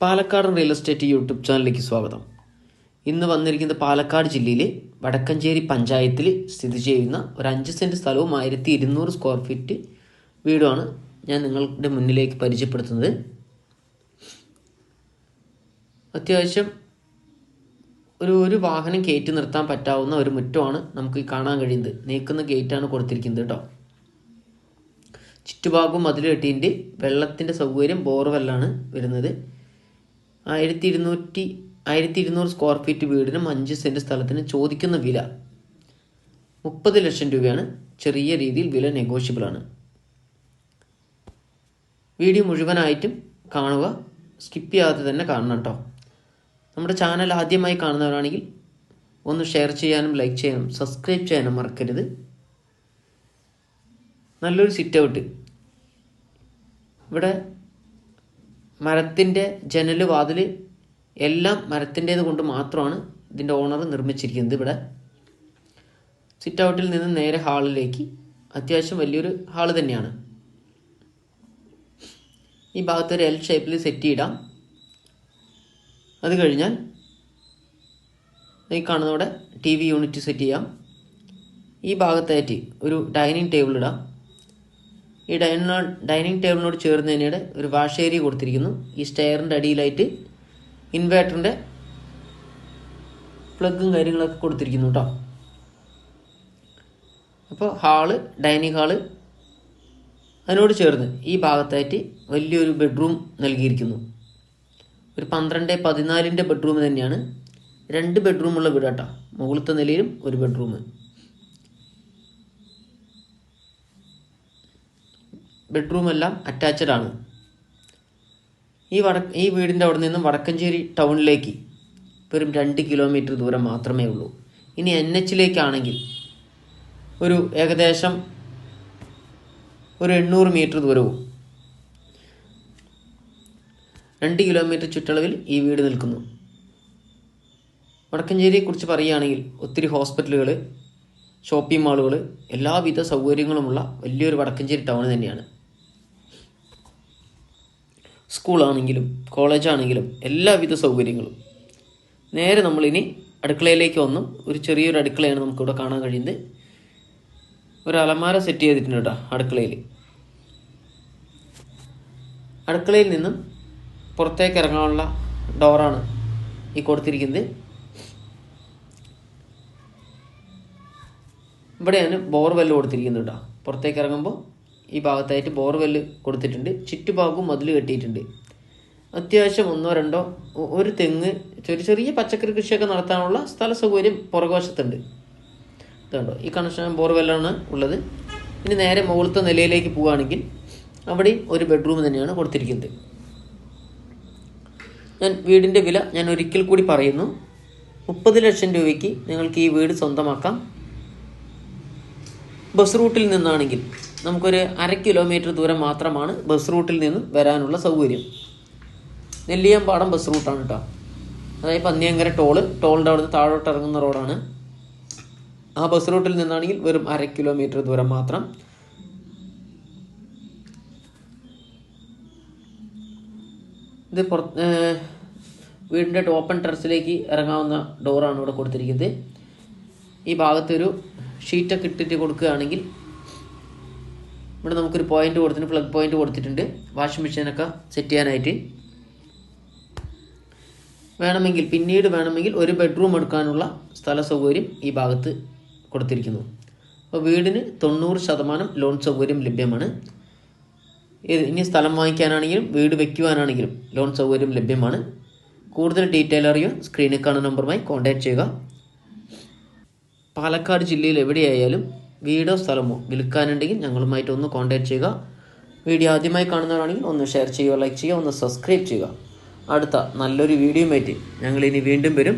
Palakkad real estate YouTube ചാനലിലേക്ക് സ്വാഗതം. ഇന്ന് വന്നിരിക്കുന്നത് പാലക്കാട് ജില്ലയിലെ വടക്കഞ്ചേരി പഞ്ചായത്തിൽ സ്ഥിതി ചെയ്യുന്ന ഒരു അഞ്ച് സെന്റ് സ്ഥലവും ആയിരത്തി ഇരുന്നൂറ് സ്ക്വയർ ഫീറ്റ് വീടുമാണ് ഞാൻ നിങ്ങളുടെ മുന്നിലേക്ക് പരിചയപ്പെടുത്തുന്നത്. അത്യാവശ്യം ഒരു ഒരു വാഹനം കയറ്റി നിർത്താൻ പറ്റാവുന്ന ഒരു മുറ്റമാണ് നമുക്ക് കാണാൻ കഴിയുന്നത്. നീക്കുന്ന ഗേറ്റാണ് കൊടുത്തിരിക്കുന്നത് കേട്ടോ. ചുറ്റുഭാഗവും മതിൽ വെള്ളത്തിന്റെ സൗകര്യം ബോർവെല്ലാണ് വരുന്നത്. ആയിരത്തി ഇരുന്നൂറ്റി ആയിരത്തി ഇരുന്നൂറ് സ്ക്വയർ ഫീറ്റ് വീടിനും അഞ്ച് സെന്റ് സ്ഥലത്തിന് ചോദിക്കുന്ന വില മുപ്പത് ലക്ഷം രൂപയാണ്. ചെറിയ രീതിയിൽ വില നെഗോഷ്യബിൾ ആണ്. വീഡിയോ മുഴുവനായിട്ടും കാണുക. സ്കിപ്പ് ചെയ്യാതെ തന്നെ കാണണം കേട്ടോ. നമ്മുടെ ചാനൽ ആദ്യമായി കാണുന്നവരാണെങ്കിൽ ഒന്ന് ഷെയർ ചെയ്യാനും ലൈക്ക് ചെയ്യാനും സബ്സ്ക്രൈബ് ചെയ്യാനും മറക്കരുത്. നല്ലൊരു സിറ്റ് ഔട്ട് ഇവിടെ മരത്തിന്റെ ജനൽ വാതിൽ എല്ലാം മരത്തിന്റേത് കൊണ്ട് മാത്രമാണ് ഇതിന്റെ ഓണർ നിർമ്മിച്ചിരിക്കുന്നത് ഇവിടെ. സിറ്റ് ഔട്ടിൽ നിന്ന് നേരെ ഹാളിലേക്ക് അത്യാവശ്യം വലിയൊരു ഹാൾ തന്നെയാണ്. ഈ ഭാഗത്ത് ഒരു എൽ ഷേപ്പിൽ സെറ്റ് ചെയ്യിടാം അത് കഴിഞ്ഞാൽ ഈ കാണുന്നവിടെ ടി വി യൂണിറ്റ് സെറ്റ് ചെയ്യാം. ഈ ഭാഗത്തായിട്ട് ഒരു ഡൈനിങ് ടേബിൾ ഇടാം. ഈ ഡൈനിങ് ഡൈനിങ് ടേബിളിനോട് ചേർന്ന് തന്നെയുടെ ഒരു വാഷ് ഏരിയ കൊടുത്തിരിക്കുന്നു. ഈ സ്റ്റെയറിന്റെ അടിയിലായിട്ട് ഇൻവേർട്ടറിന്റെ പ്ലഗും കാര്യങ്ങളൊക്കെ കൊടുത്തിരിക്കുന്നു കേട്ടോ അപ്പോൾ ഹാൾ ഡൈനിങ് ഹാൾ അതിനോട് ചേർന്ന് ഈ ഭാഗത്തായിട്ട് വലിയൊരു ബെഡ്റൂം നൽകിയിരിക്കുന്നു. ഒരു പന്ത്രണ്ട് പതിനാലിന്റെ ബെഡ്റൂം തന്നെയാണ് രണ്ട് ബെഡ്റൂമുള്ള വീട് കേട്ടോ മുകളിലത്തെ നിലയിലും ഒരു ബെഡ്റൂം. ബെഡ്റൂം എല്ലാം അറ്റാച്ച്ഡ് ആണ്. ഈ വട ഈ വീടിന്റെ അവിടെ നിന്നും വടക്കഞ്ചേരി ടൗണിലേക്ക് വെറും രണ്ട് കിലോമീറ്റർ ദൂരം മാത്രമേ ഉള്ളൂ. ഇനി എൻ എച്ചിലേക്കാണെങ്കിൽ ഒരു ഏകദേശം ഒരു എണ്ണൂറ് മീറ്റർ ദൂരവും രണ്ട് കിലോമീറ്റർ ചുറ്റളവിൽ ഈ വീട് നിൽക്കുന്നു. വടക്കഞ്ചേരിയെക്കുറിച്ച് പറയുകയാണെങ്കിൽ ഒത്തിരി ഹോസ്പിറ്റലുകൾ ഷോപ്പിംഗ് മാളുകൾ എല്ലാവിധ സൗകര്യങ്ങളുമുള്ള വലിയൊരു വടക്കഞ്ചേരി ടൗൺ തന്നെയാണ്. സ്കൂളാണെങ്കിലും കോളേജാണെങ്കിലും എല്ലാവിധ സൗകര്യങ്ങളും. നേരെ നമ്മളിനി അടുക്കളയിലേക്ക് വന്നു. ഒരു ചെറിയൊരു അടുക്കളയാണ് നമുക്കിവിടെ കാണാൻ കഴിയുന്നത്. ഒരു അലമാര സെറ്റ് ചെയ്തിട്ടുണ്ട് കേട്ടോ അടുക്കളയിൽ. അടുക്കളയിൽ നിന്നും പുറത്തേക്ക് ഇറങ്ങാനുള്ള ഡോറാണ് ഈ കൊടുത്തിരിക്കുന്നത്. ഇവിടെയാണ് ബോർവെല്ല് കൊടുത്തിരിക്കുന്നത് കേട്ടോ. പുറത്തേക്ക് ഇറങ്ങുമ്പോൾ ഈ ഭാഗത്തായിട്ട് ബോർവെൽ കൊടുത്തിട്ടുണ്ട്. ചുറ്റുഭാഗവും മതിൽ കെട്ടിയിട്ടുണ്ട്. അത്യാവശ്യം ഒന്നോ രണ്ടോ ഒരു തെങ്ങ് ചെറിയ ചെറിയ പച്ചക്കറി കൃഷിയൊക്കെ നടത്താനുള്ള സ്ഥല സൗകര്യം പുറകുവശത്തുണ്ട്. ഇതുണ്ടോ? ഈ കണക്ഷൻ ബോർവെല്ലാണ് ഉള്ളത്. ഇനി നേരെ മുകളിലത്തെ നിലയിലേക്ക് പോവുകയാണെങ്കിൽ അവിടെ ഒരു ബെഡ്റൂം തന്നെയാണ് കൊടുത്തിരിക്കുന്നത്. ഞാൻ വീടിന്റെ വില ഞാൻ ഒരിക്കൽ കൂടി പറയുന്നു. മുപ്പത് ലക്ഷം രൂപയ്ക്ക് നിങ്ങൾക്ക് ഈ വീട് സ്വന്തമാക്കാം. ബസ് റൂട്ടിൽ നിന്നാണെങ്കിൽ നമുക്കൊരു അര കിലോമീറ്റർ ദൂരം മാത്രമാണ് ബസ് റൂട്ടിൽ നിന്ന് വരാനുള്ള സൗകര്യം. നെല്ലിയമ്പാടം ബസ് റൂട്ടാണ് കേട്ടോ അതായത് പന്നിയങ്കര ടോൾ ടോളിന്റെ അവിടുന്ന് താഴോട്ട് ഇറങ്ങുന്ന റോഡാണ് ആ ബസ് റൂട്ടിൽ നിന്നാണെങ്കിൽ വെറും അര കിലോമീറ്റർ ദൂരം മാത്രം. ഇത് പുറത്ത് വീടിന്റെ ഓപ്പൺ ടെറസിലേക്ക് ഇറങ്ങാവുന്ന ഡോറാണ് ഇവിടെ കൊടുത്തിരിക്കുന്നത്. ഈ ഭാഗത്തൊരു ഷീറ്റൊക്കെ ഇട്ടിട്ട് കൊടുക്കുകയാണെങ്കിൽ ഇവിടെ നമുക്കൊരു പോയിന്റ് കൊടുത്തിട്ടുണ്ട് പ്ലഗ് പോയിന്റ് കൊടുത്തിട്ടുണ്ട്. വാഷിംഗ് മെഷീനൊക്കെ സെറ്റ് ചെയ്യാനായിട്ട്. വേണമെങ്കിൽ പിന്നീട് വേണമെങ്കിൽ ഒരു ബെഡ്റൂം എടുക്കാനുള്ള സ്ഥല സൗകര്യം ഈ ഭാഗത്ത് കൊടുത്തിരിക്കുന്നു. അപ്പോൾ വീടിന് തൊണ്ണൂറ് ശതമാനം ലോൺ സൗകര്യം ലഭ്യമാണ്. ഇനി സ്ഥലം വാങ്ങിക്കാനാണെങ്കിലും വീട് വയ്ക്കുവാനാണെങ്കിലും ലോൺ സൗകര്യം ലഭ്യമാണ്. കൂടുതൽ ഡീറ്റെയിൽ അറിയാൻ സ്ക്രീനിൽ കാണുന്ന നമ്പറുമായി കോൺടാക്ട് ചെയ്യുക. പാലക്കാട് ജില്ലയിൽ എവിടെയായാലും വീടോ സ്ഥലമോ വിൽക്കാനുണ്ടെങ്കിൽ ഞങ്ങളുമായിട്ട് ഒന്ന് കോൺടാക്ട് ചെയ്യുക. വീഡിയോ ആദ്യമായി കാണുന്നവരാണെങ്കിൽ ഒന്ന് ഷെയർ ചെയ്യുക ലൈക്ക് ചെയ്യുക ഒന്ന് സബ്സ്ക്രൈബ് ചെയ്യുക. അടുത്ത നല്ലൊരു വീഡിയോയുമായിട്ട് ഞങ്ങൾ ഇനി വീണ്ടും വരും.